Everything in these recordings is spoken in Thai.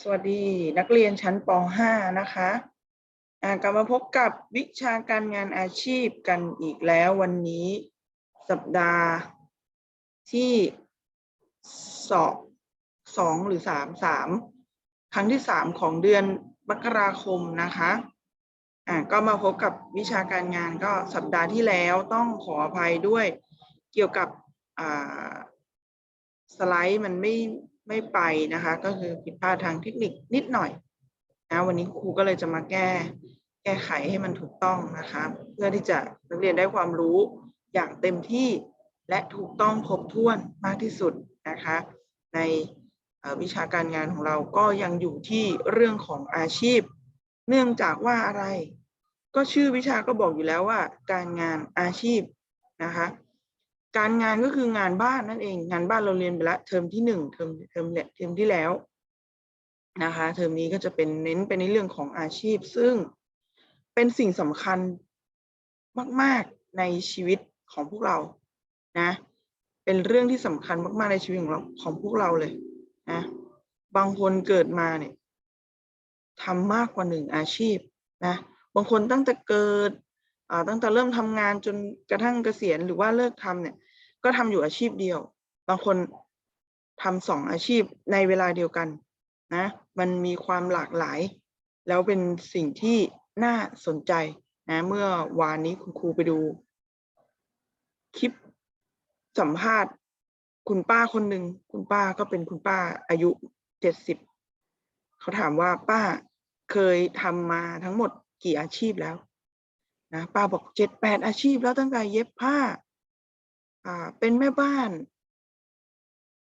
สวัสดีนักเรียนชั้นป .5 นะคะกลับมาพบกับวิชาการงานอาชีพกันอีกแล้ววันนี้ สัปดาห์ที่สองสองหรือสามสามครั้งที่สามของเดือนมกราคมนะคะอ่าก็มาพบกับวิชาการงานก็สัปดาห์ที่แล้วต้องขออภัยด้วยเกี่ยวกับอ่าสไลด์มันไม่ ไม่ไปนะคะ ก็คือผิดพลาดทางเทคนิคนิดหน่อยนะวันนี้ครูก็เลยจะมาแก้ แก้ไขให้มันถูกต้องนะคะ เพื่อที่จะนักเรียนได้ความรู้อย่างเต็มที่และถูกต้องครบถ้วนมากที่สุดนะคะ ในวิชาการงานของเราก็ยังอยู่ที่เรื่องของอาชีพ เนื่องจากว่าอะไร ก็ชื่อวิชาก็บอกอยู่แล้วว่า การงานอาชีพนะคะ การงานก็คืองานบ้านนั่นเอง งานบ้านเราเรียนไปแล้วเทอมที่หนึ่งเทอมเทอมเนี่ยเทอมที่แล้วนะคะเทอมนี้ก็จะเป็นเน้นไปในเรื่องของอาชีพ ซึ่งเป็นสิ่งสำคัญมาก ๆในชีวิตของพวกเรานะเป็นเรื่องที่สำคัญมากๆในชีวิตของเราของพวกเราเลยนะบางคนเกิดมาเนี่ยทำมากกว่าหนึ่งอาชีพนะบางคนตั้งแต่เกิดตั้งแต่เริ่มทำงานจนกระทั่งเกษียณหรือว่าเลิกทำเนี่ย ก็ทำอยู่อาชีพเดียว บางคนทำสองอาชีพในเวลาเดียวกันนะ มันมีความหลากหลาย แล้วเป็นสิ่งที่น่าสนใจนะ เมื่อวานนี้คุณครูไปดู คลิปสัมภาษณ์ คุณป้าคนหนึ่งคุณป้าก็เป็นคุณป้าอายุเจ็ดสิบเขาถามว่าป้าเคยทำมาทั้งหมดกี่อาชีพแล้วนะป้าบอกเจ็ดแปดอาชีพแล้วตั้งแต่เย็บผ้า อ่าเป็นแม่บ้าน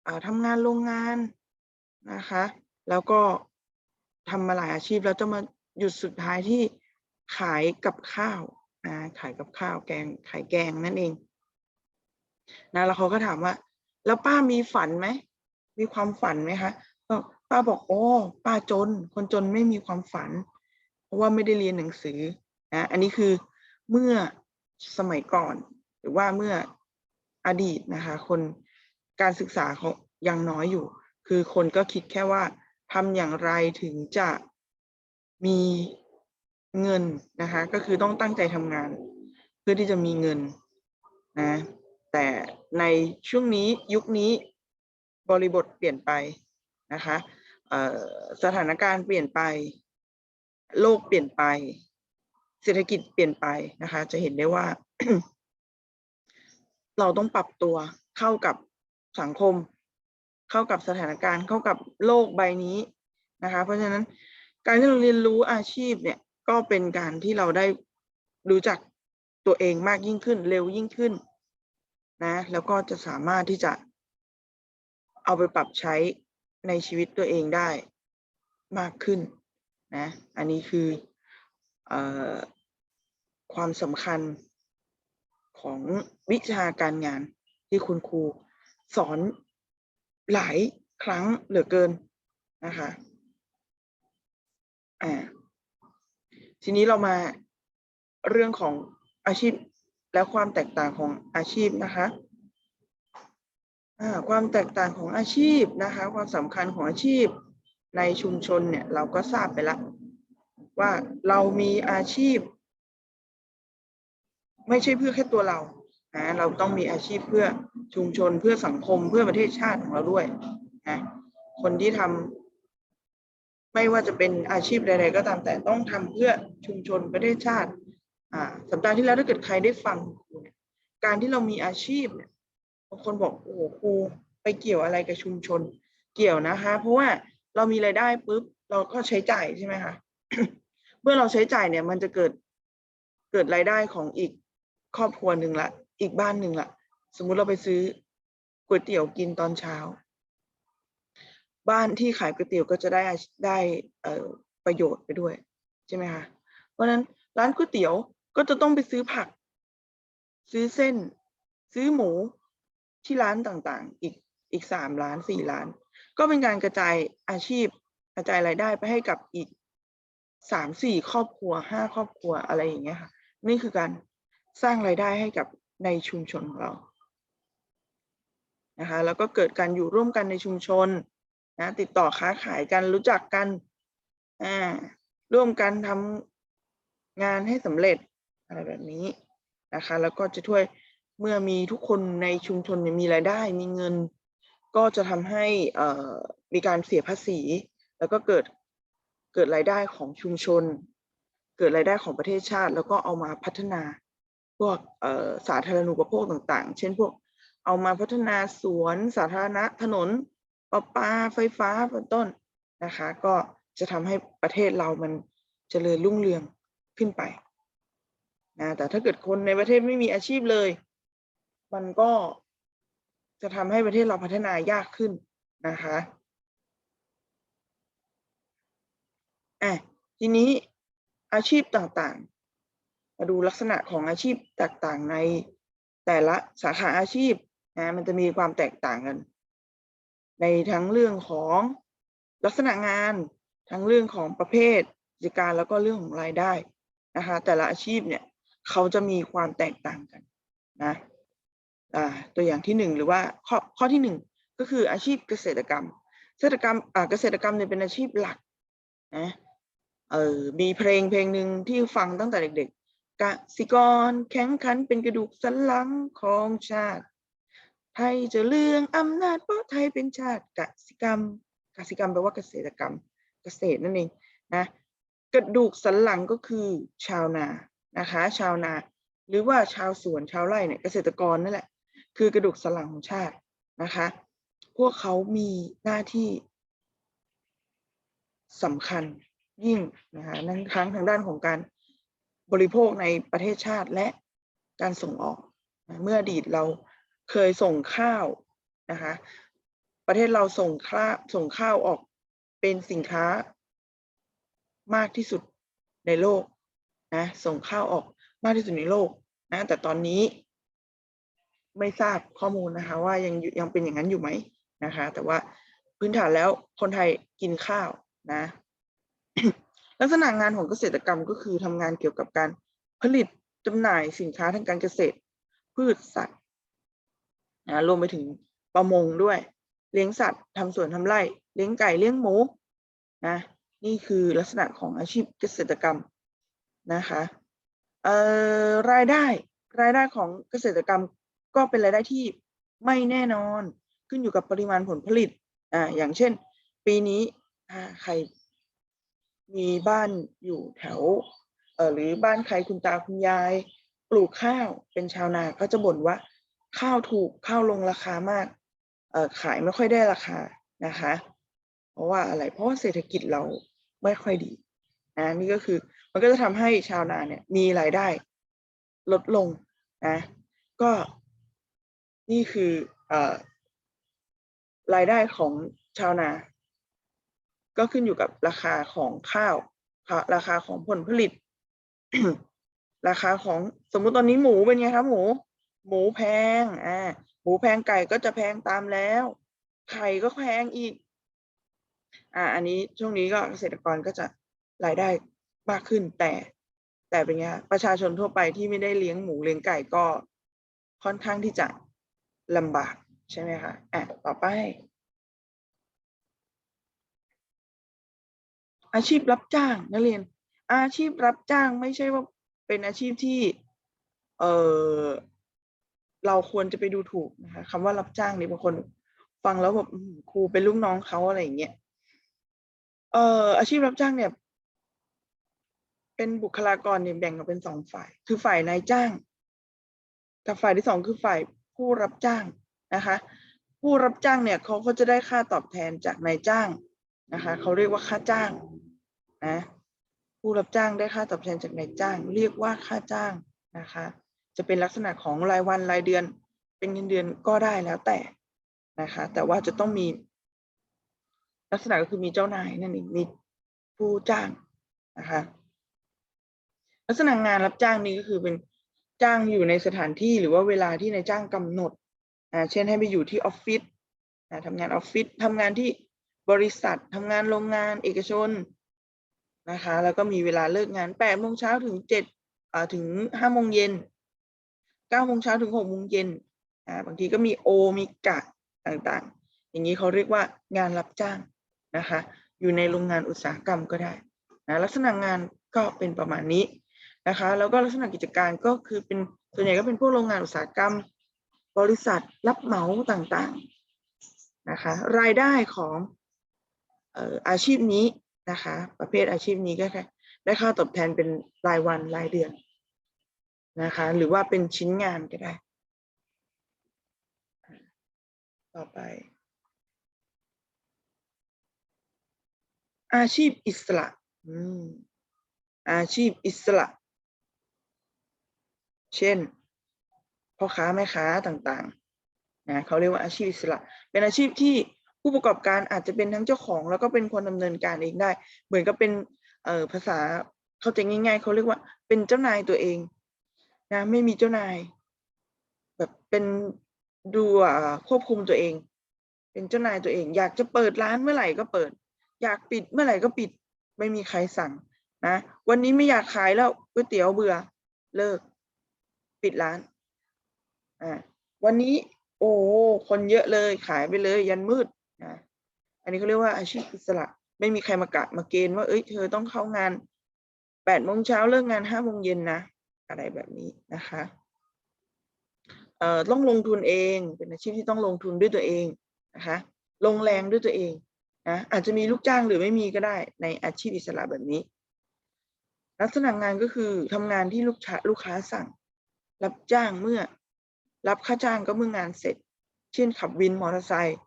อ่าทำงานโรงงานนะคะ แล้วก็ทำมาหลายอาชีพแล้วจะมาหยุดสุดท้ายที่ขายกับข้าวนะขายกับข้าวแกงขายแกงนั่นเองนะแล้วเขาก็ถามว่า แล้วป้ามีฝันไหมมีความฝันไหมคะก็ป้าบอกโอ้ป้าจน คนจนไม่มีความฝัน เพราะว่าไม่ได้เรียนหนังสือนะอันนี้คือเมื่อสมัยก่อน หรือว่าเมื่อ อดีตนะคะคนการศึกษาเขายังน้อยอยู่ คือคนก็คิดแค่ว่าทำอย่างไรถึงจะมีเงินนะคะ ก็คือต้องตั้งใจทำงาน เพื่อที่จะมีเงินนะแต่ในช่วงนี้ยุคนี้บริบทเปลี่ยนไปนะคะสถานการณ์เปลี่ยนไป โลกเปลี่ยนไป เศรษฐกิจเปลี่ยนไปนะคะ จะเห็นได้ว่า เราต้องปรับตัวเข้ากับสังคม เข้ากับสถานการณ์ เข้ากับโลกใบนี้นะคะ เพราะฉะนั้นการที่เราเรียนรู้อาชีพเนี่ยก็เป็นการที่เราได้รู้จักตัวเองมากยิ่งขึ้น เร็วยิ่งขึ้นนะแล้วก็จะสามารถที่จะเอาไปปรับใช้ในชีวิตตัวเองได้มากขึ้นนะอันนี้คืออความสำคัญ ของวิชาการงานที่คุณครูสอนหลายครั้งเหลือเกินนะคะอ่าทีนี้เรามาเรื่องของอาชีพและความแตกต่างของอาชีพนะคะความแตกต่างของอาชีพนะคะ ความสำคัญของอาชีพในชุมชนเนี่ยเราก็ทราบไปแล้วว่าเรามีอาชีพ ไม่ใช่เพื่อแค่ตัวเรานะเราต้องมีอาชีพเพื่อชุมชนเพื่อสังคมเพื่อประเทศชาติของเราด้วยนะคนที่ทำไม่ว่าจะเป็นอาชีพใดๆก็ตามแต่ต้องทำเพื่อชุมชนประเทศชาติ อ่า สัปดาห์ที่แล้วถ้าเกิดใครได้ฟังครูเนี่ยการที่เรามีอาชีพเนี่ยบางคนบอกโอ้โหครูไปเกี่ยวอะไรกับชุมชน เกี่ยวนะคะ เพราะว่าเรามีรายได้ปุ๊บเราก็ใช้จ่ายใช่ไหมคะเมื่อเราใช้จ่ายเนี่ย มันจะเกิดเกิดรายได้ของอีก ครอบครัวหนึ่งละ อีกบ้านหนึ่งละ สมมุติเราไปซื้อก๋วยเตี๋ยวกินตอนเช้า บ้านที่ขายก๋วยเตี๋ยวก็จะได้ได้เออประโยชน์ไปด้วย ใช่ไหมคะเพราะฉะนั้นร้านก๋วยเตี๋ยวก็จะต้องไปซื้อผัก ซื้อเส้น ซื้อหมูที่ร้านต่างๆ อีกอีกสามล้านสี่ล้าน ก็เป็นการกระจายอาชีพกระจายรายได้ไปให้กับอีกสามสี่ครอบครัวห้าครอบครัวอะไรอย่างเงี้ยค่ะ นี่คือการ สร้างรายได้ให้กับในชุมชนของเรานะคะแล้วก็เกิดการอยู่ร่วมกันในชุมชนนะติดต่อค้าขายกันรู้จักกันอ่าร่วมกันทำงานให้สำเร็จอะไรแบบนี้นะคะแล้วก็จะช่วยเมื่อมีทุกคนในชุมชนมีรายได้มีเงิน ก็จะทำให้เอ่อมีการเสียภาษี แล้วก็เกิดเกิดรายได้ของชุมชน เกิดรายได้ของประเทศชาติ แล้วก็เอามาพัฒนา วกสาธารณูปโภคต่างๆ เช่นพวกเอามาพัฒนาสวนสาธารณะถนนประปาไฟฟ้าเป็นต้นนะคะ ก็จะทำให้ประเทศเรามันเจริญรุ่งเรืองขึ้นไปนะแต่ถ้าเกิดคนในประเทศไม่มีอาชีพเลย มันก็จะทำให้ประเทศเราพัฒนายากขึ้นนะคะอะทีนี้อาชีพต่างๆ มาดูลักษณะของอาชีพแตกต่างในแต่ละสาขาอาชีพนะมันจะมีความแตกต่างกัน ในทั้งเรื่องของลักษณะงานทั้งเรื่องของประเภทกิจการแล้วก็เรื่องของรายได้นะคะแต่ละอาชีพเนี่ยเขาจะมีความแตกต่างกันนะอ่าตัวอย่างที่หนึ่งหรือว่าข้อข้อที่หนึ่งก็คืออาชีพเกษตรกรรม เกษตรกรรมอ่าเกษตรกรรมเนี่ยเป็นอาชีพหลักนะเออมีเพลงเพลงหนึ่งที่ฟังตั้งแต่เด็ก กสิกรแข็งขันเป็นกระดูกสันหลังของชาติ ไทยจะเลื่องอำนาจเพราะไทยเป็นชาติกสิกรรมกสิกรรมแปลว่าเกษตรกรรม เกษตรนั่นเองนะกระดูกสันหลังก็คือชาวนานะคะ ชาวนา หรือว่าชาวสวนชาวไร่เนี่ยเกษตรกรนั่นแหละ คือกระดูกสันหลังของชาตินะคะ พวกเขามีหน้าที่สำคัญยิ่งนะคะทั้งทั้งทางด้านของการ บริโภคในประเทศชาติและการส่งออก เมื่ออดีตเราเคยส่งข้าวนะคะประเทศเราส่งข้าวส่งข้าวออกเป็นสินค้ามากที่สุดในโลกนะส่งข้าวออกมากที่สุดในโลกนะแต่ตอนนี้ไม่ทราบข้อมูลนะคะ ว่ายังยังเป็นอย่างนั้นอยู่ไหมนะคะ แต่ว่าพื้นฐานแล้วคนไทยกินข้าวนะ ลักษณะงานของเกษตรกรรมก็คือทำงานเกี่ยวกับการผลิตจำหน่ายสินค้าทางการเกษตร พืชสัตว์นะรวมไปถึงประมงด้วย เลี้ยงสัตว์ทำสวนทำไร่เลี้ยงไก่เลี้ยงหมูนะนี่คือลักษณะของอาชีพเกษตรกรรมนะคะเอ่อรายได้รายได้ของเกษตรกรรมก็เป็นรายได้ที่ไม่แน่นอนขึ้นอยู่กับปริมาณผลผลิตอ่าอย่างเช่น ปีนี้ใคร มีบ้านอยู่แถวเอ่อหรือบ้านใครคุณตาคุณยาย ปลูกข้าวเป็นชาวนาก็จะบ่นว่า ข้าวถูกข้าวลงราคามากเอ่อขายไม่ค่อยได้ราคานะคะ เพราะว่าอะไรเพราะว่าเศรษฐกิจเราไม่ค่อยดีนะนี่ก็คือมันก็จะทำให้ชาวนาเนี่ยมีรายได้ลดลงนะก็นี่คือเอ่อรายได้ของชาวนา ก็ขึ้นอยู่กับราคาของข้าว ราคาของผลผลิต ราคาของสมมุติตอนนี้หมูเป็นไงครับหมู หมูแพงอ่าหมูแพงไก่ก็จะแพงตามแล้ว ไข่ก็แพงอีก อ่า อันนี้ช่วงนี้ก็เกษตรกรก็จะรายได้มากขึ้นแต่ แต่เป็นไงประชาชนทั่วไปที่ไม่ได้เลี้ยงหมูเลี้ยงไก่ก็ค่อนข้างที่จะลำบากใช่ไหมคะอะต่อไป อาชีพรับจ้างนักเรียน อาชีพรับจ้างไม่ใช่ว่าเป็นอาชีพที่ เออเราควรจะไปดูถูกนะคะคำว่ารับจ้างนี่บางคนฟังแล้วแบบครูเป็นลูกน้องเขาอะไรอย่างเงี้ยเอ่ออาชีพรับจ้างเนี่ย เป็นบุคลากรเนี่ยแบ่งออกเป็นสองฝ่าย คือฝ่ายนายจ้าง กับฝ่ายที่สองคือฝ่ายผู้รับจ้างนะคะ ผู้รับจ้างเนี่ยเขาก็จะได้ค่าตอบแทนจากนายจ้างนะคะเขาเรียกว่าค่าจ้าง นะผู้รับจ้างได้ค่าตอบแทนจากนายจ้าง เรียกว่าค่าจ้างนะคะ จะเป็นลักษณะของรายวันรายเดือน เป็นเงินเดือนก็ได้แล้วแต่นะคะ แต่ว่าจะต้องมี ลักษณะก็คือมีเจ้านายนั่นเองมีผู้จ้างนะคะ ลักษณะงานรับจ้างนี้ก็คือเป็นจ้างอยู่ในสถานที่หรือว่าเวลาที่นายจ้างกำหนดอ่าเช่นให้ไปอยู่ที่ออฟฟิศทำงานออฟฟิศทำงานที่บริษัททำงานโรงงานเอกชน นะคะ แล้วก็มีเวลาเลิกงานแปดโมงเช้าถึงเจ็ดอ่าถึงห้าโมงเย็นเก้าโมงเช้าถึงหกโมงเย็นอ่าบางทีก็มีโอมีกะต่างๆ อย่างนี้เขาเรียกว่างานรับจ้างนะคะ อยู่ในโรงงานอุตสาหกรรมก็ได้นะลักษณะงานก็เป็นประมาณนี้นะคะ แล้วก็ลักษณะกิจการก็คือเป็นส่วนใหญ่ก็เป็นพวกโรงงานอุตสาหกรรม บริษัทรับเหมาต่างๆนะคะ รายได้ของอาชีพนี้ นะคะ ประเภทอาชีพนี้ก็แค่ได้ค่าตอบแทนเป็นรายวันรายเดือนนะคะ หรือว่าเป็นชิ้นงานก็ได้ ต่อไป อาชีพอิสระอืมอาชีพอิสระ เช่นพ่อค้าแม่ค้าต่างๆนะเขาเรียกว่าอาชีพอิสระ เป็นอาชีพที่ ผู้ประกอบการอาจจะเป็นทั้งเจ้าของ แล้วก็เป็นคนดำเนินการเองได้ เหมือนกับเป็นเอ่อภาษาเข้าใจง่าย ๆเขาเรียกว่าเป็นเจ้านายตัวเองนะไม่มีเจ้านาย แบบเป็นดูอาควบคุมตัวเอง เป็นเจ้านายตัวเอง อยากจะเปิดร้านเมื่อไหร่ก็เปิด อยากปิดเมื่อไหร่ก็ปิด ไม่มีใครสั่งนะวันนี้ไม่อยากขายแล้วก๋วยเตี๋ยวเบื่อเลิก ปิดร้านอ่าวันนี้ โอ้คนเยอะเลยขายไปเลย ยันมืด นะอันนี้เขาเรียกว่าอาชีพอิสระ ไม่มีใครมากะมาเกณฑ์ว่า เอ้ยเธอต้องเข้างานแปดโมงเช้าเลิกงานห้าโมงเย็นนะ อะไรแบบนี้นะคะเอ่อต้องลงทุนเองเป็นอาชีพที่ต้องลงทุนด้วยตัวเองนะคะลงแรงด้วยตัวเองนะอาจจะมีลูกจ้างหรือไม่มีก็ได้ในอาชีพอิสระแบบนี้ ลักษณะงานก็คือทำงานที่ลูกค้าลูกค้าสั่ง รับจ้างเมื่อ รับค่าจ้างก็เมื่องานเสร็จ เช่นขับวินมอเตอร์ไซค์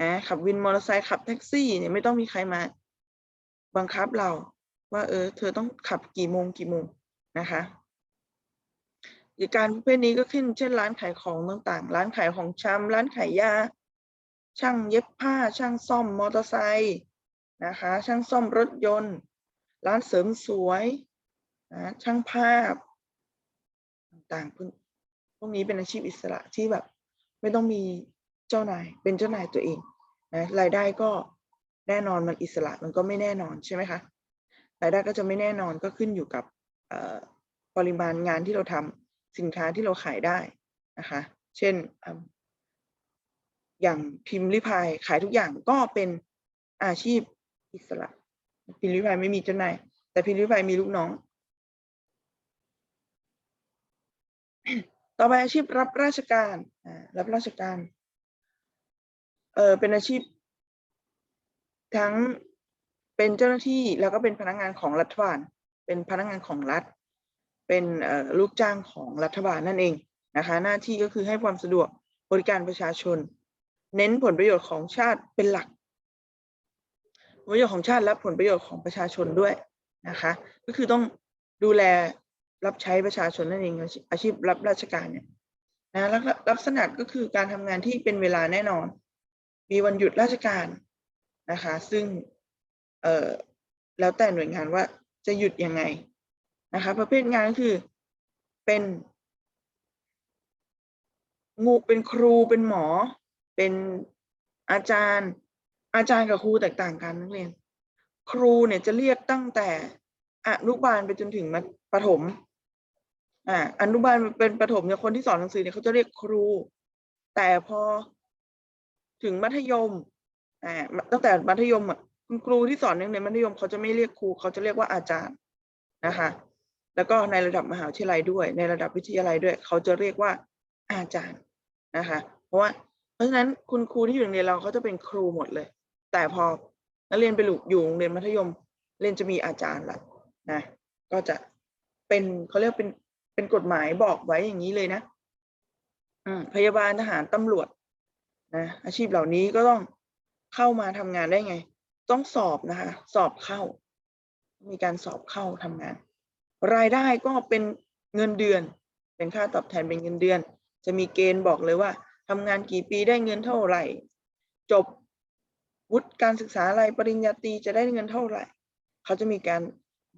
นะขับวินมอเตอร์ไซค์ขับแท็กซี่เนี่ยไม่ต้องมีใครมา บังคับเรา ว่า เออ เธอต้องขับกี่โมงกี่โมงนะคะกิจการประเภทนี้ก็ขึ้นเช่นร้านขายของต่างๆ ร้านขายของชำร้านขายยา ช่างเย็บผ้า ช่างซ่อมมอเตอร์ไซค์นะคะ ช่างซ่อมรถยนต์ ร้านเสริมสวยนะช่างภาพ ต่างๆพวกนี้เป็นอาชีพอิสระที่แบบ ไม่ต้องมี เจ้านายเป็นเจ้านายตัวเองนะรายได้ก็แน่นอนมันอิสระมันก็ไม่แน่นอนใช่ไหมคะรายได้ก็จะไม่แน่นอนก็ขึ้นอยู่กับปริมาณงานที่เราทำสินค้าที่เราขายได้นะคะ เช่นอย่างพิมพ์ริพายขายทุกอย่างก็เป็นอาชีพอิสระ พิมพ์ริพายไม่มีเจ้านายแต่พิมพ์ริพายมีลูกน้อง ต่อไปอาชีพรับราชการรับราชการ เออเป็นอาชีพ ทั้งเป็นเจ้าหน้าที่แล้วก็เป็นพนักงานของรัฐบาล เป็นพนักงานของรัฐ เป็นลูกจ้างของรัฐบาลนั่นเองนะคะ หน้าที่ก็คือให้ความสะดวกบริการประชาชน เน้นผลประโยชน์ของชาติเป็นหลักผลประโยชน์ของชาติและผลประโยชน์ของประชาชนด้วยนะคะ ก็คือต้องดูแลรับใช้ประชาชนนั่นเองอาชีพรับราชการเนี่ยนะลักษลักษณะก็คือการทำงานที่เป็นเวลาแน่นอน มีวันหยุดราชการนะคะ ซึ่งเอ่อแล้วแต่หน่วยงานว่าจะหยุดยังไงนะคะ ประเภทงานก็คือเป็นงูเป็นครูเป็นหมอ เป็นอาจารย์ อาจารย์กับครูแตกต่างกันนักเรียน ครูเนี่ยจะเรียกตั้งแต่อนุบาลไปจนถึงมัธประถมอ่าอนุบาลเป็นประถมเนี่ยคนที่สอนหนังสือเนี่ยเขาจะเรียกครู แต่พอ ถึงมัธยมอ่าตั้งแต่มัธยมอะคุณครูที่สอนในมัธยมเขาจะไม่เรียกครูเขาจะเรียกว่าอาจารย์นะคะ แล้วก็ในระดับมหาวิทยาลัยด้วย ในระดับวิทยาลัยด้วย เขาจะเรียกว่าอาจารย์นะคะ เพราะว่าเพราะฉะนั้นคุณครูที่อยู่โรงเรียนเราเขาจะเป็นครูหมดเลย แต่พอนักเรียนไปอยู่โรงเรียนมัธยมเรียนจะมีอาจารย์ละนะก็จะเป็นเขาเรียกเป็นเป็นกฎหมายบอกไว้อย่างนี้เลยนะอืพยาบาลทหารตำรวจ นะอาชีพเหล่านี้ก็ต้องเข้ามาทำงานได้ไง ต้องสอบนะคะ สอบเข้า มีการสอบเข้าทำงาน รายได้ก็เป็นเงินเดือน เป็นค่าตอบแทนเป็นเงินเดือน จะมีเกณฑ์บอกเลยว่าทำงานกี่ปีได้เงินเท่าไหร่ จบวุฒิการศึกษาอะไรปริญญาตรีจะได้เงินเท่าไหร่ เขาจะมีการ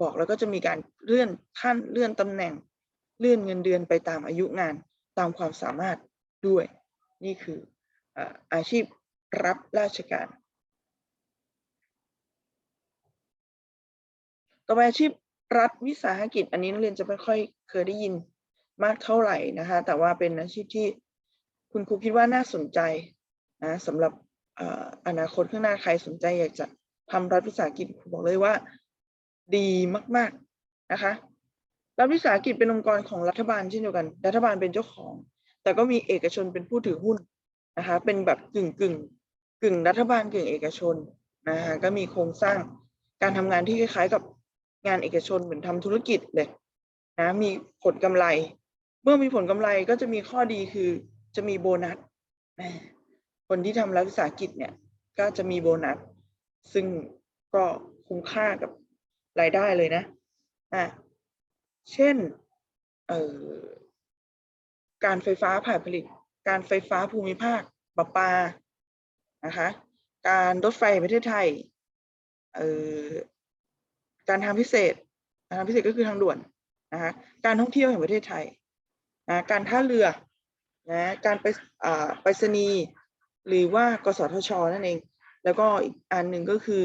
บอกแล้วก็จะมีการเลื่อนขั้นเลื่อนตำแหน่ง เลื่อนเงินเดือนไปตามอายุงานตามความสามารถด้วย นี่คือ อาชีพรับราชการ ต่อไปอาชีพรัฐวิสาหกิจ อันนี้นักเรียนจะไม่ค่อยเคยได้ยินมากเท่าไหร่นะคะ แต่ว่าเป็นอาชีพที่คุณครูคิดว่าน่าสนใจนะสำหรับเอ่ออนาคตข้างหน้าใครสนใจอยากจะทำรัฐวิสาหกิจครูบอกเลยว่า ดีมาก ๆนะคะรัฐวิสาหกิจเป็นองค์กรของรัฐบาลเช่นเดียวกัน รัฐบาลเป็นเจ้าของ แต่ก็มีเอกชนเป็นผู้ถือหุ้น นะคะเป็นแบบกึ่งกึ่งกึ่งรัฐบาลกึ่งเอกชนนะคะก็มีโครงสร้างการทำงานที่คล้ายๆกับงานเอกชนเหมือนทำธุรกิจเลยนะมีผลกำไร เมื่อมีผลกำไรก็จะมีข้อดีคือจะมีโบนัสคนที่ทำรัฐวิสาหกิจเนี่ยก็จะมีโบนัส ซึ่งก็คุ้มค่ากับรายได้เลยนะอะเช่น เอ่อการไฟฟ้าผ่านผลิต การไฟฟ้าภูมิภาคประปานะคะการรถไฟประเทศไทยเอ่อการทางพิเศษการทางพิเศษก็คือทางด่วนนะคะการท่องเที่ยวแห่งประเทศไทยนะการท่าเรือนะการไปอ่าไปรษณีย์หรือว่ากสทช นั่นเอง แล้วก็อีกอันหนึ่งก็คือ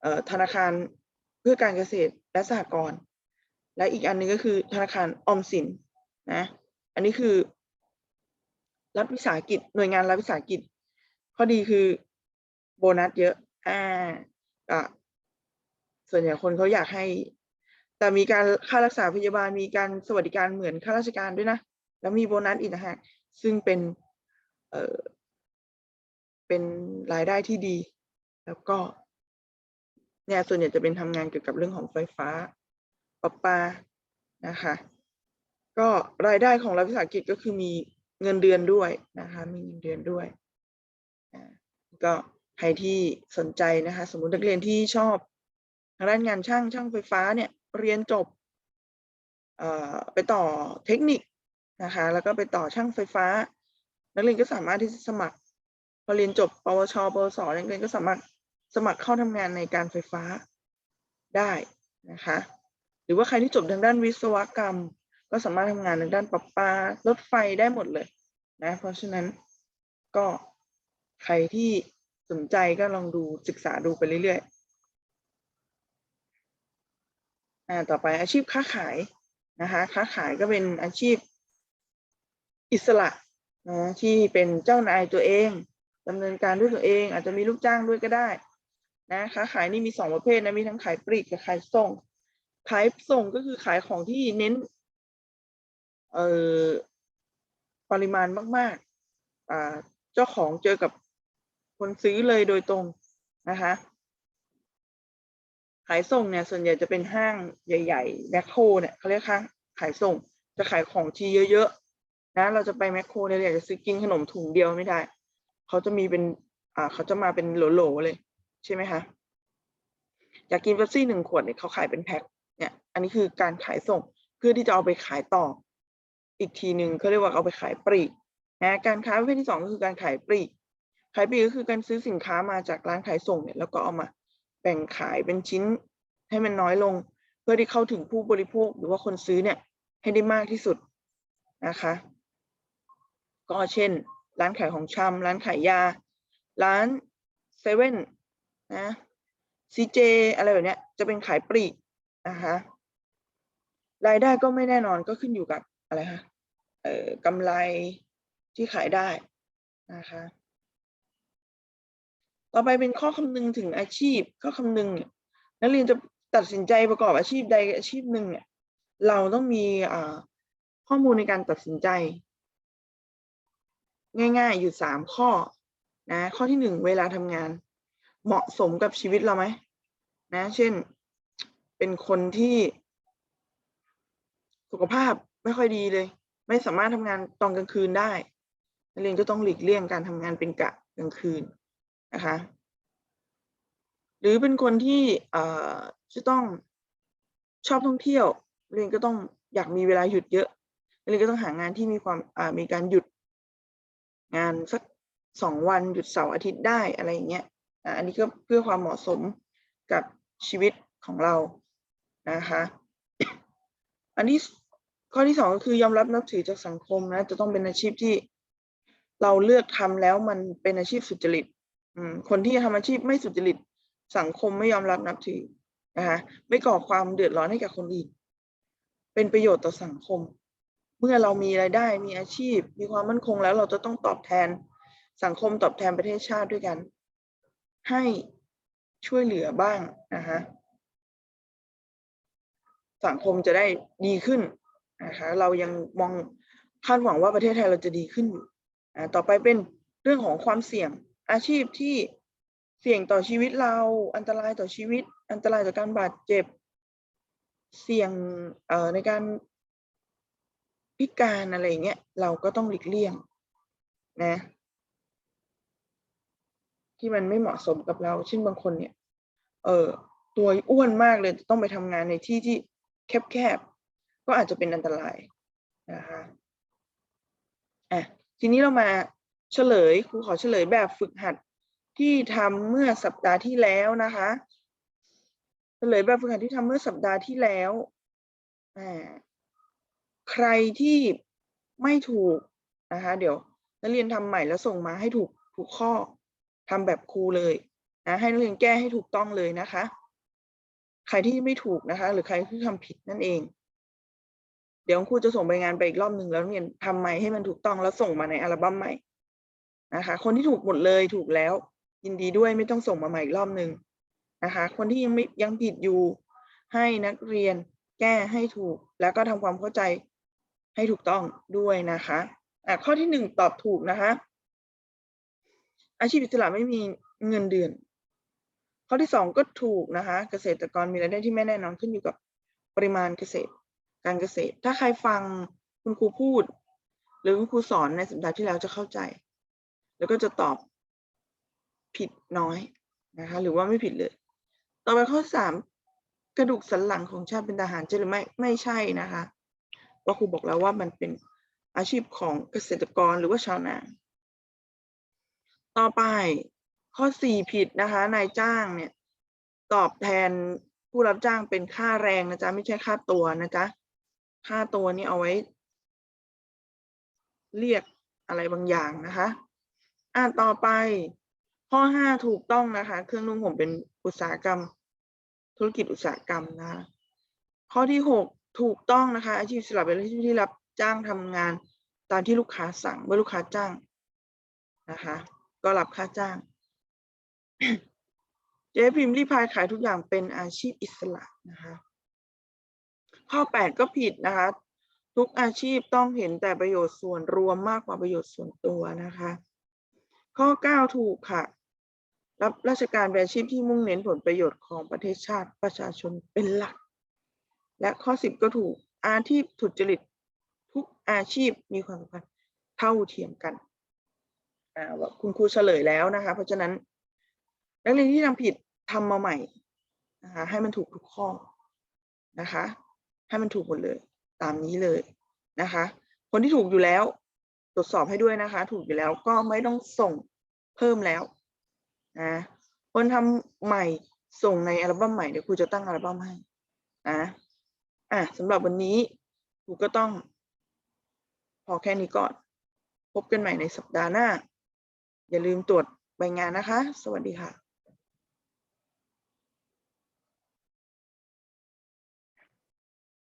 เอ่อธนาคารเพื่อการเกษตรและสหกรณ์และอีกอันหนึ่งก็คือธนาคารออมสินนะอันนี้คือ รัฐวิสาหกิจหน่วยงานรัฐวิสาหกิจ ข้อดีคือโบนัสเยอะ อ่าก็ส่วนใหญ่คนเขาอยากให้ แต่มีการค่ารักษาพยาบาลมีการสวัสดิการเหมือนข้าราชการด้วยนะ แล้วมีโบนัสอีกนะฮะซึ่งเป็น เออเป็นรายได้ที่ดี แล้วก็ เนี่ยส่วนใหญ่จะเป็นทำงานเกี่ยวกับเรื่องของไฟฟ้าประปานะคะ ก็รายได้ของรัฐวิสาหกิจก็คือมี เงินเดือนด้วยนะคะ มีเงินเดือนด้วยก็ใครที่สนใจนะคะ สมมุตินักเรียนที่ชอบทางด้านงานช่างช่างไฟฟ้าเนี่ย เรียนจบไปต่อเทคนิคนะคะ แล้วก็ไปต่อช่างไฟฟ้า นักเรียนก็สามารถที่จะสมัคร พอเรียนจบ ปวช ปวส นักเรียนก็สามารถสมัครเข้าทำงานในการไฟฟ้าได้นะคะ หรือว่าใครที่จบทางด้านวิศวกรรม ก็สามารถทำงานทางด้านประปารถไฟได้หมดเลยนะ เพราะฉะนั้นก็ใครที่สนใจก็ลองดูศึกษาดูไปเรื่อยๆอ่าต่อไปอาชีพค้าขายนะคะ ค้าขายก็เป็นอาชีพอิสระนะที่เป็นเจ้านายตัวเองดำเนินการด้วยตัวเอง อาจจะมีลูกจ้างด้วยก็ได้นะค้าขายนี่มีสองประเภทนะมีทั้งขายปลีกกับขายส่ง ขายส่งก็คือขายของที่เน้น เออปริมาณมากๆอ่าเจ้าของเจอกับคนซื้อเลยโดยตรงนะคะขายส่งเนี่ยส่วนใหญ่จะเป็นห้างใหญ่ๆแมคโครเนี่ยเขาเรียกค่ะขายส่งจะขายของทีเยอะๆนะเราจะไปแมคโครเนี่ยอยากจะซื้อกินขนมถุงเดียวไม่ได้ เขาจะมีเป็นอ่าเขาจะมาเป็นโหลๆเลย ใช่ไหมคะอยากกินเบปซี่หนึ่งขวดเนี่ยเขาขายเป็นแพ็คเนี่ย อันนี้คือการขายส่งเพื่อที่จะเอาไปขายต่อ อีกทีหนึ่งเขาเรียกว่าเอาไปขายปลีกนะการค้าประเภทที่สองก็คือการขายปลีก ขายปลีกก็คือการซื้อสินค้ามาจากร้านขายส่งเนี่ยแล้วก็เอามาแบ่งขายเป็นชิ้นให้มันน้อยลง เพื่อที่เข้าถึงผู้บริโภคหรือว่าคนซื้อเนี่ยให้ได้มากที่สุดนะคะ ก็เช่น ร้านขายของชำร้านขายยา ร้านเซเว่นนะซีเจอะไรแบบเนี้ยจะเป็นขายปลีกนะคะรายได้ก็ไม่แน่นอนก็ขึ้นอยู่กับ อะไรคะเอ่อกำไรที่ขายได้นะคะต่อไปเป็นข้อคำนึงถึงอาชีพข้อคำนึงนักเรียนจะตัดสินใจประกอบอาชีพใดอาชีพหนึ่งเนี่ยเราต้องมีอ่าข้อมูลในการตัดสินใจ ง่ายๆ อยู่สามข้อนะข้อที่หนึ่งเวลาทำงาน เหมาะสมกับชีวิตเราไหมนะ เช่นเป็นคนที่สุขภาพ ไม่ค่อยดีเลย ไม่สามารถทำงานตอนกลางคืนได้นักเรียนก็ต้องหลีกเลี่ยงการทำงานเป็นกะกลางคืนนะคะ หรือเป็นคนที่เอ่อจะต้องชอบท่องเที่ยวนักเรียนก็ต้องอยากมีเวลาหยุดเยอะนักเรียนก็ต้องหางานที่มีความอ่ามีการหยุดงานสักสองวันหยุดเสาร์อาทิตย์ได้อะไรอย่างเงี้ยอันนี้ก็เพื่อความเหมาะสมกับชีวิตของเรานะคะ อันที่ ข้อที่สองก็คือยอมรับนับถือจากสังคมนะ จะต้องเป็นอาชีพที่เราเลือกทำแล้วมันเป็นอาชีพสุจริตคนที่ทำอาชีพไม่สุจริต สังคมไม่ยอมรับนับถือนะคะไม่ก่อความเดือดร้อนให้กับคนอื่นเป็นประโยชน์ต่อสังคม เมื่อเรามีรายได้มีอาชีพ มีความมั่นคงแล้วเราจะต้องตอบแทน สังคมตอบแทนประเทศชาติด้วยกัน ให้ช่วยเหลือบ้างนะคะสังคมจะได้ดีขึ้น นะคะเรายังมองคาดหวังว่าประเทศไทยเราจะดีขึ้นอยู่อ่าต่อไปเป็นเรื่องของความเสี่ยงอาชีพที่เสี่ยงต่อชีวิตเรา อันตรายต่อชีวิต อันตรายต่อการบาดเจ็บ เสี่ยงอ่อในการพิการอะไรเงี้ยเราก็ต้องหลีกเลี่ยงนะ ที่มันไม่เหมาะสมกับเรา เช่นบางคนเนี่ย เออตัวอ้วนมากเลยต้องไปทำงานในที่ที่แคบๆ ก็อาจจะเป็นอันตรายนะคะอะทีนี้เรามาเฉลยครูขอเฉลยแบบฝึกหัดที่ทำเมื่อสัปดาห์ที่แล้วนะคะเฉลยแบบฝึกหัดที่ทำเมื่อสัปดาห์ที่แล้วอ่าใครที่ไม่ถูกนะคะ เดี๋ยวนักเรียนทำใหม่แล้วส่งมาให้ถูกถูกข้อทำแบบครูเลยนะให้นักเรียนแก้ให้ถูกต้องเลยนะคะ ใครที่ไม่ถูกนะคะ หรือใครที่ทำผิดนั่นเอง เดี๋ยวครูจะส่งใบงานไปอีกรอบหนึ่งแล้วเรียนทำใหม่ให้มันถูกต้องแล้วส่งมาในอัลบั้มใหม่นะคะ คนที่ถูกหมดเลยถูกแล้ว ยินดีด้วยไม่ต้องส่งมาใหม่อีกรอบหนึ่งนะคะ คนที่ยังไม่ยังผิดอยู่ให้นักเรียนแก้ให้ถูก แล้วก็ทำความเข้าใจให้ถูกต้องด้วยนะคะอะข้อที่หนึ่งตอบถูกนะคะ อาชีพอิสระไม่มีเงินเดือน ข้อที่สองก็ถูกนะคะ เกษตรกรมีรายได้ที่ไม่แน่นอนขึ้นอยู่กับปริมาณเกษตร การเกษตร ถ้าใครฟังคุณครูพูด หรือคุณครูสอนในสัปดาห์ที่แล้วจะเข้าใจ แล้วก็จะตอบผิดน้อยนะคะ หรือว่าไม่ผิดเลย ต่อไปข้อสามกระดูกสันหลังของชาติเป็นทหารใช่หรือไม่ไม่ใช่นะคะเพราะครูบอกแล้วว่ามันเป็นอาชีพของเกษตรกรหรือว่าชาวนา ต่อไปข้อสี่ผิดนะคะ นายจ้างเนี่ย ตอบแทนผู้รับจ้างเป็นค่าแรงนะจ๊ะ ไม่ใช่ค่าตัวนะจ๊ะ ค่าตัวนี่เอาไว้ เรียกอะไรบางอย่างนะคะ อ่านต่อไป ข้อห้าถูกต้องนะคะ เครื่องนุ่งห่มเป็นอุตสาหกรรม ธุรกิจอุตสาหกรรมนะ ข้อที่หกถูกต้องนะคะ อาชีพอิสระเป็นอาชีพที่รับจ้างทำงาน ตามที่ลูกค้าสั่งเมื่อลูกค้าจ้างนะคะ ก็รับค่าจ้างเจ๊พิมพ์รีพายขายทุกอย่างเป็นอาชีพอิสระนะคะ ข้อแปดก็ผิดนะคะ ทุกอาชีพต้องเห็นแต่ประโยชน์ส่วนรวมมากกว่าประโยชน์ส่วนตัวนะคะ ข้อเก้าถูกค่ะ รับราชการเป็นอาชีพที่มุ่งเน้นผลประโยชน์ของประเทศชาติประชาชนเป็นหลัก และข้อสิบก็ถูกอาชีพทุจริตทุกอาชีพมีความสำคัญเท่าเทียมกันอ่าว่าคุณครูเฉลยแล้วนะคะ เพราะฉะนั้นนักเรียนที่ทำผิดทำมาใหม่นะคะให้มันถูกทุกข้อนะคะ ให้มันถูกหมดเลย ตามนี้เลยนะคะ คนที่ถูกอยู่แล้ว ตรวจสอบให้ด้วยนะคะ ถูกอยู่แล้วก็ไม่ต้องส่งเพิ่มแล้วนะคนทำใหม่ส่งในอัลบั้มใหม่เดี๋ยวครูจะตั้งอัลบั้มให้นะอะสำหรับวันนี้ครูก็ต้อง พอแค่นี้ก่อน พบกันใหม่ในสัปดาห์หน้า อย่าลืมตรวจใบงานนะคะ สวัสดีค่ะ